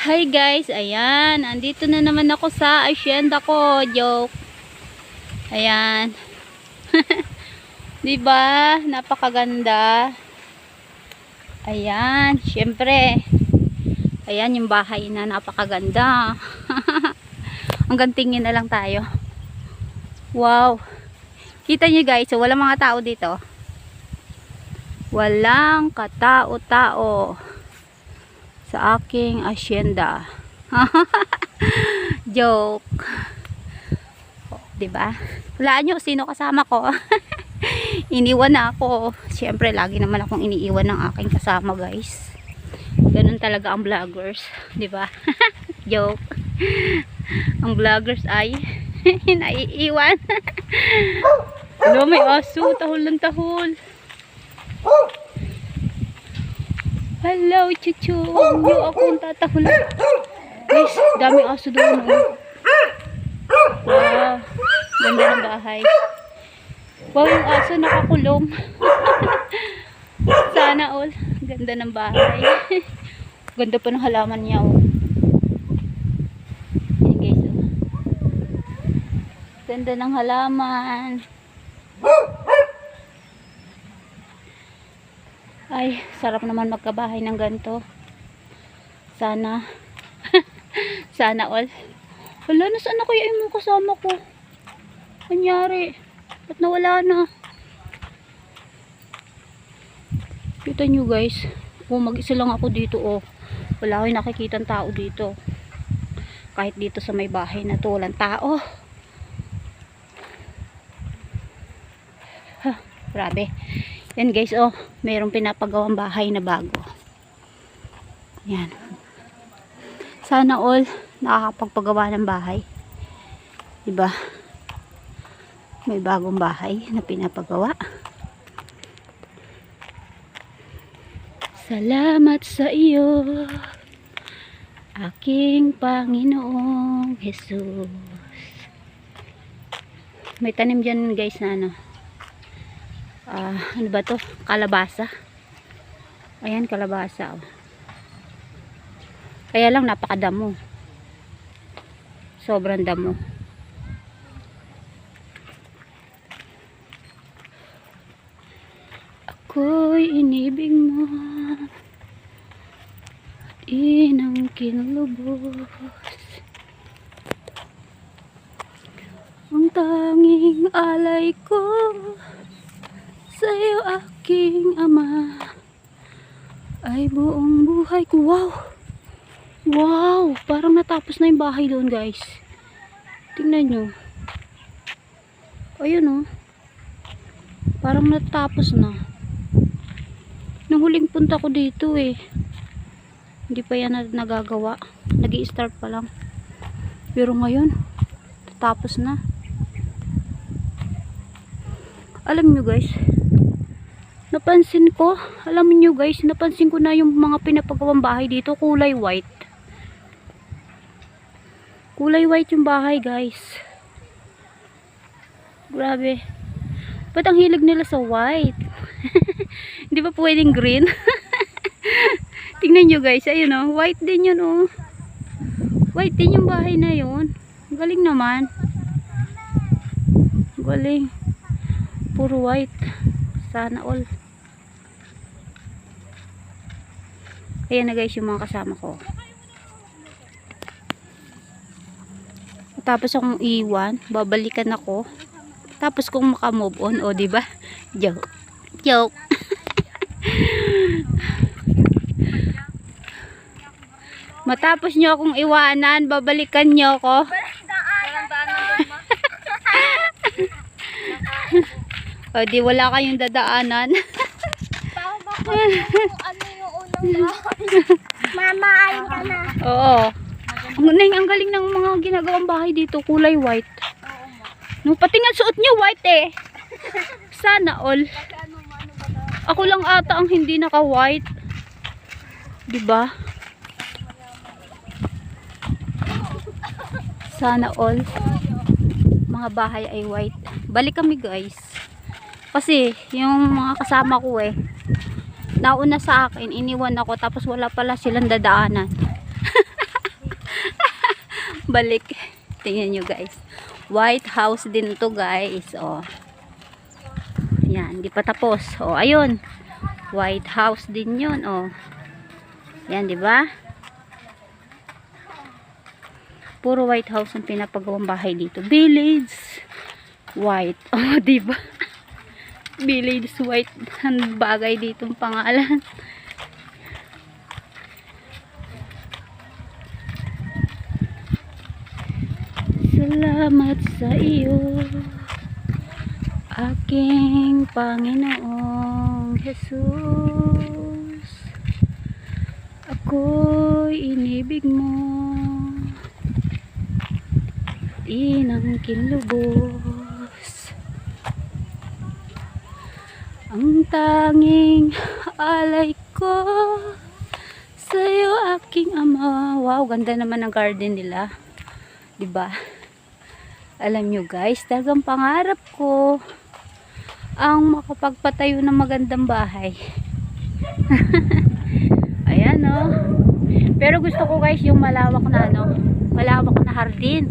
Hi guys, ayan, andito na naman ako sa asyenda ko, joke. Ayan. 'Di ba? Napakaganda. Ayan, syempre. Ayan yung bahay na napakaganda. Hanggang tingin na lang tayo. Wow. Kita niyo guys, so walang mga tao dito. Walang katao-tao sa aking asyenda. Joke. Oh, 'Di ba? Hulaan nyo sino kasama ko. Iniwan na ako. Siyempre, lagi naman akong iniiwan ng aking kasama, guys. Ganun talaga ang vloggers, 'di ba? Joke. ang vloggers ay naiiwan. Hello, may aso. Tahol ng tahol. Hello, chuchu. Hindi ako ang tatahol. Guys, dami aso doon. Oh. Wow. Ganda ng bahay. Wow, yung aso nakakulong. Sana all. Ganda ng bahay. Ganda pa ng halaman niya. Oh. Yan guys. Oh. Ganda ng halaman. Ay, sarap naman magkabahay ng ganito. Sana. Sana all. Wala na saan na kaya yung kasama ko? Kanyari. Ba't nawala na? Kita nyo guys. Oh, mag-isa lang ako dito oh. Wala akong nakikita tao dito. Kahit dito sa may bahay na to, walang tao. Huh, grabe. Yan guys, oh, mayroong pinapagawang bahay na bago. Yan. Sana all nakakapagpagawa ng bahay. Diba? May bagong bahay na pinapagawa. Salamat sa iyo, aking Panginoong Jesus. May tanim dyan guys na ano, ah, ano ba to? Kalabasa. Ayan, kalabasa. Oh. Kaya lang napakadamo. Sobrang damo. Ako'y inibig mo at inang kinlubos. Ang tanging alay ko sa'yo aking ama ay buong buhay ko. Wow! Wow! Parang natapos na yung bahay doon guys. Tingnan nyo. Ayun oh. Parang natapos na. Nung huling punta ko dito eh. Hindi pa yan na nagagawa. nag start pa lang. Pero ngayon, tapos na. Alam nyo guys, napansin ko, alam nyo guys, napansin ko na yung mga pinapagawang bahay dito, kulay white. Kulay white yung bahay guys. Grabe. Ba't ang hilig nila sa white? Hindi ba pwedeng green? Tingnan nyo guys, ayun oh, white din yun oh. White din yung bahay na yun. Galing naman. Galing. Puro white. Sana all. Ayan na guys yung mga kasama ko. Tapos akong iwan, babalikan ako. Tapos kung makamove on, o oh, di ba? Joke. Joke. Matapos nyo akong iwanan, babalikan nyo ako. o di wala kayong dadaanan. Mama, ayun ka na. Oo. Neng, ang galing ng mga ginagawang bahay dito, kulay white. Nung pati nga suot nyo white eh. Sana all. Ako lang ata ang hindi naka-white. 'Di ba? Sana all mga bahay ay white. Balik kami guys. Kasi yung mga kasama ko eh nauna sa akin, iniwan ako tapos wala pala silang dadaanan. balik. Tingnan nyo guys. White house din to guys. Oh. Yan, hindi pa tapos. Oh, ayun. White house din yun. Oh. Yan, di ba? Puro white house ang pinapagawang bahay dito. Village white. Oh, di ba? Village white. Ang bagay dito ang pangalan. Salamat sa iyo aking Panginoong Jesus. Ako'y inibig mo inangkin lubos ang tanging alay ko. Sa'yo aking ama. Wow ganda naman ang garden nila. Ba alam nyo guys talagang pangarap ko ang makapagpatayo ng magandang bahay. Ayan no pero gusto ko guys yung malawak na ano malawak na hardin.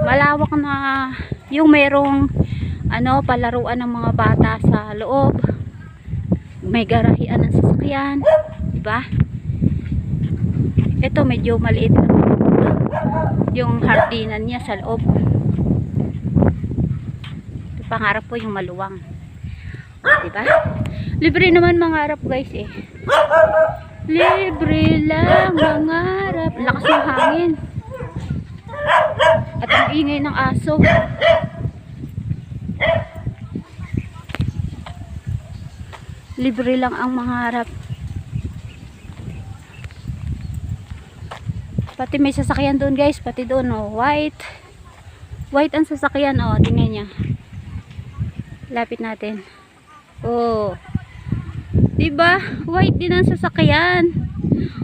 Malawak na yung merong ano palaruan ng mga bata sa loob may garahian ng sasakyan di ba ito medyo maliit lang. Yung hardinan niya sa loob. Ito pangarap ko yung maluwang. Di ba libre naman mangarap guys eh. Libre lang mangarap lakas ng hangin. At ang ingay ng aso. Libre lang ang mangarap. Pati may sasakyan doon guys, pati doon oh, white. White ang sasakyan oh, tingnan niya. Lapit natin. Oh. 'Di ba? White din ang sasakyan.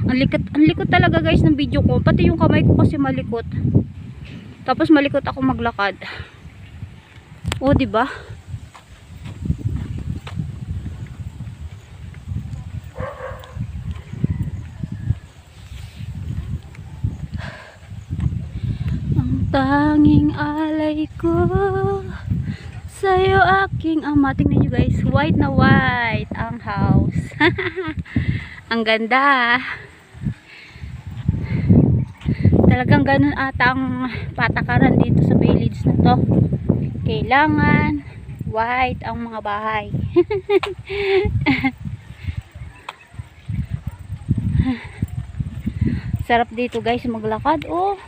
Ang likot, ang likot talaga guys ng video ko. Pati yung kamay ko kasi malikot. Tapos malikot ako maglakad. O, di tanging alay ko sa'yo aking ama. Tingnan nyo guys, white na white ang house. ang ganda. Talagang ganun ata ang patakaran dito sa village na to. Kailangan white ang mga bahay. sarap dito guys maglakad. Oh,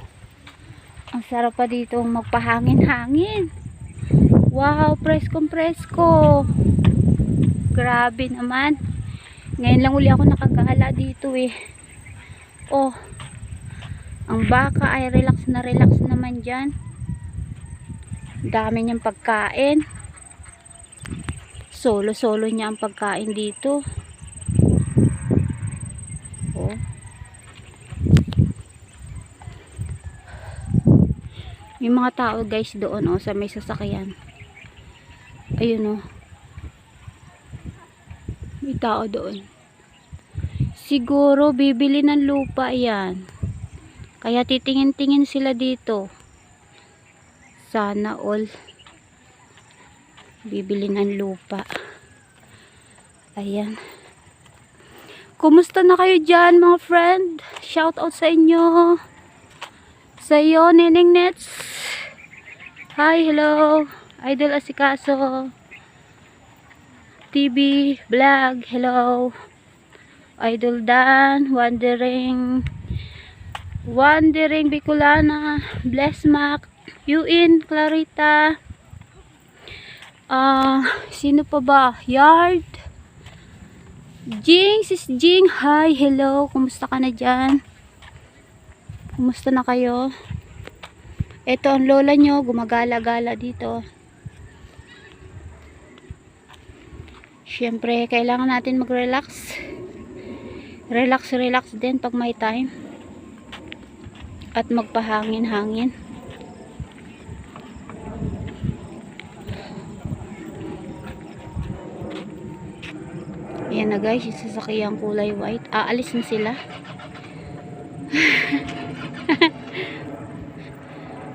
ang sarap pa dito magpahangin-hangin. Wow, preskong presko. Grabe naman. Ngayon lang uli ako nakagala dito eh. Oh, ang baka ay relax na relax naman dyan. Dami niyang pagkain. Solo-solo niya ang pagkain dito. Oh. May mga tao guys doon oh, sa may sasakyan. Ayun oh. May tao doon. Siguro bibili ng lupa yan. Kaya titingin-tingin sila dito. Sana all bibili ng lupa. Ayan. Kumusta na kayo dyan mga friend? Shout out sa inyo. Sa iyo, Neneng Nets. Hi, hello. Idol Asikaso. TV vlog, hello. Idol Dan, wondering Wandering Bicolana, Bless Mac, Yuin, Clarita, ah, sino pa ba? Yard, Jing, sis Jing, hi, hello, kumusta ka na dyan? Kumusta na kayo? Ito ang lola nyo, gumagala-gala dito. Siyempre, kailangan natin mag-relax. Relax, relax din pag may time at magpahangin-hangin. Ayan na guys, yung sasakyan kulay white. Aalis na sila.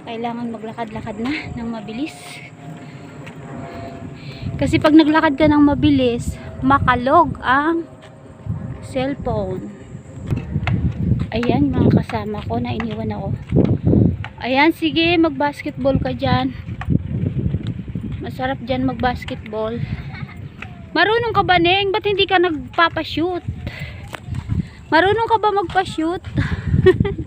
kailangan maglakad-lakad na ng mabilis. Kasi pag naglakad ka ng mabilis, makalog ang cellphone. Ayan, mga kasama ko na iniwan ako. Ayan, sige, mag-basketball ka dyan. Masarap dyan mag-basketball. Marunong ka ba, Neng? Ba't hindi ka nagpapashoot? Marunong ka ba magpa-shoot?